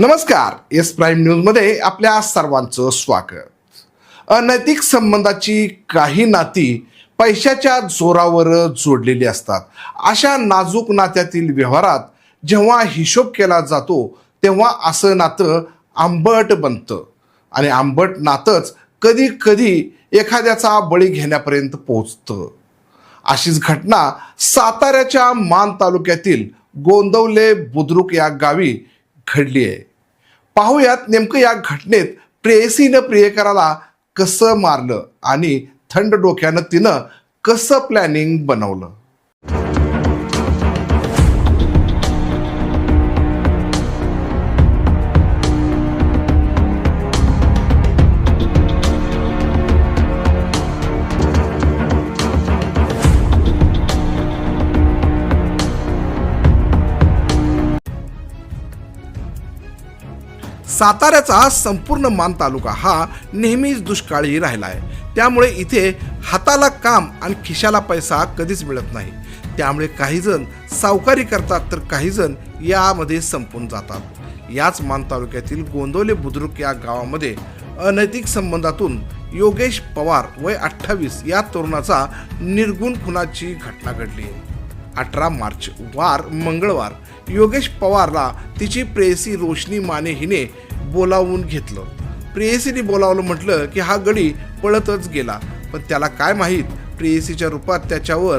नमस्कार. S prime न्यूजमध्ये आपल्या सर्वांचं स्वागत. अनैतिक संबंधाची काही नाती पैशाच्या जोरावर जोडलेली असतात. अशा नाजूक नात्यातील व्यवहारात जेव्हा हिशोब केला जातो तेव्हा असं नातं आंबट बनतं. आणि आंबट नातंच कधी कधी एखाद्याचा बळी घेण्यापर्यंत पोहोचतं. अशीच घटना साताऱ्याच्या मान तालुक्यातील गोंदवले बुद्रुक या गावी घडली आहे. पाहूयात नेमकं या घटनेत प्रेयसीनं प्रियकराला कसं मारलं आणि थंड डोक्यानं तिनं कसं प्लॅनिंग बनवलं. साताऱ्याचा संपूर्ण मान तालुका हा नेहमीच दुष्काळी राहिला आहे त्यामुळे इथे हाताला काम आणि खिशाला पैसा कधीच मिळत नाही. त्यामुळे काहीजण सावकारी करतात तर काहीजण यामध्ये संपून जातात. याच मान तालुक्यातील गोंदवले बुद्रुक या गावामध्ये अनैतिक संबंधातून योगेश पवार वय अठ्ठावीस या तरुणाचा निर्गुण खुनाची घटना घडली. आहे अठरा मार्च वार मंगळवार. योगेश पवारला तिची प्रेयसी रोशनी माने हिने बोलावून घेतलं. प्रेयसीने बोलावलं म्हटलं की हा गडी पळतच गेला. पण त्याला काय माहीत प्रेयसीच्या रूपात त्याच्यावर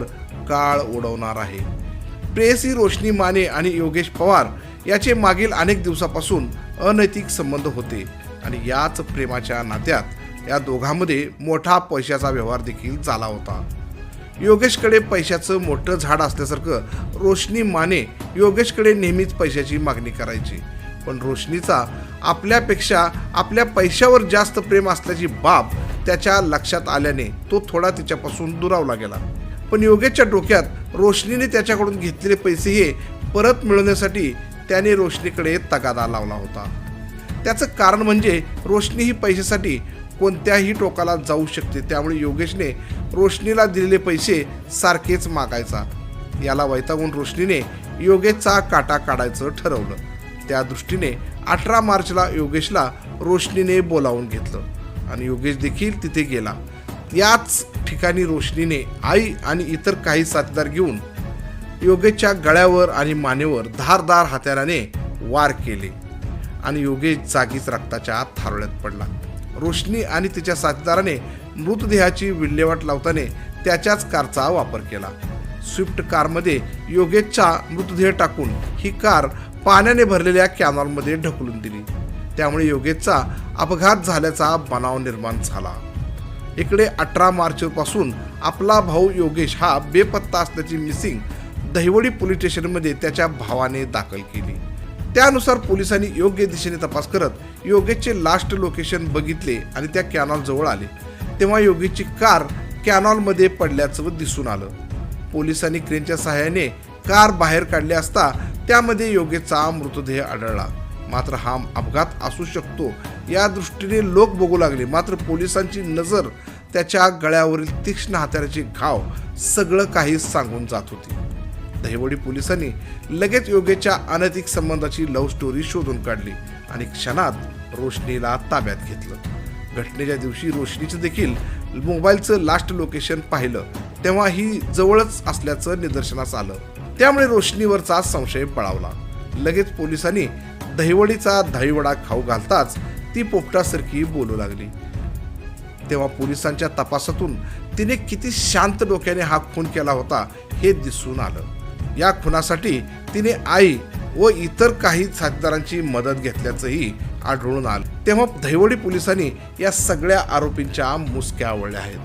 काळ उडवणार आहे. प्रेयसी रोशनी माने आणि योगेश पवार याचे मागील अनेक दिवसापासून अनैतिक संबंध होते. आणि याच प्रेमाच्या नात्यात या दोघांमध्ये मोठा पैशाचा व्यवहार देखील झाला होता. योगेशकडे पैशाचं मोठं झाड असल्यासारखं रोशनी माने योगेशकडे नेहमीच पैशाची मागणी करायची. पण रोशनीचा आपल्यापेक्षा आपल्या पैशावर जास्त प्रेम असल्याची बाब त्याच्या लक्षात आल्याने तो थोडा तिच्यापासून दुरावला गेला. पण योगेशच्या डोक्यात रोशनीने त्याच्याकडून घेतलेले पैसे हे परत मिळवण्यासाठी त्याने रोशनीकडे तगादा लावला होता. त्याचं कारण म्हणजे रोशनी ही पैशासाठी कोणत्याही टोकाला जाऊ शकते. त्यामुळे योगेशने रोशनीला दिलेले पैसे सारखेच मागायचा. याला वैतागून रोशनीने योगेशचा काटा काढायचं ठरवलं. त्या दृष्टीने अठरा मार्चला योगेशला रोशनीने बोलावून घेतलं आणि योगेश देखील तिथे गेला. याच ठिकाणी रोशनीने आई आणि इतर काही साथीदार घेऊन योगेशच्या गळ्यावर आणि मानेवर धारदार हत्याराने वार केले आणि योगेश जागीच रक्ताच्या थारोळ्यात पडला. रोशनी आणि तिच्या साथीदाराने मृतदेहाची विल्हेवाट लावताना त्याच्याच कारचा वापर केला. स्विफ्ट कारमध्ये योगेशचा मृतदेह टाकून ही कार पाण्याने भरलेल्या कॅनॉलमध्ये ढकलून दिली. त्यामुळे योगेशचा अपघात झाल्याचा बनाव निर्माण झाला. इकडे अठरा मार्चपासून आपला भाऊ योगेश हा बेपत्ता असल्याची मिसिंग दहिवडी पोलीस स्टेशनमध्ये त्याच्या भावाने दाखल केली. त्यानुसार पोलिसांनी योग्य दिशेने तपास करत योगेशचे लास्ट लोकेशन बघितले आणि त्या कॅनॉलजवळ आले. तेव्हा योगेशची कार कॅनॉलमध्ये पडल्याचं दिसून आलं. पोलिसांनी क्रेनच्या सहाय्याने कार बाहेर काढली असता त्यामध्ये योगेशचा मृतदेह आढळला. मात्र हा अपघात असू शकतो या दृष्टीने लोक बघू लागले. मात्र पोलिसांची नजर त्याच्या गळ्यावरील तीक्ष्ण हाताराचे घाव सगळं काही सांगून जात होती. दहिवडी पोलिसांनी लगेच योगेशच्या अनैतिक संबंधाची लव्ह स्टोरी शोधून काढली आणि क्षणात रोशनीला ताब्यात घेतलं. घटनेच्या दिवशी रोशनीचं देखील मोबाईलचं लास्ट लोकेशन पाहिलं. तेव्हा ही जवळच असल्याचं निदर्शनास आलं. त्यामुळे रोशनीवरचा संशय पळावला लगेच पोलिसांनी दहिवडीचा दहीवडा खाऊ घालताच ती पोपटासारखी बोलू लागली. तेव्हा पोलिसांच्या तपासातून तिने किती शांत डोक्याने हा खून केला होता हे दिसून आलं. या खुनासाठी तिने आई व इतर काही साथीदारांची मदत घेतल्याचंही आढळून आलं. तेव्हा दहिवडी पोलिसांनी या सगळ्या आरोपींच्या मुसक्या आवळल्या आहेत.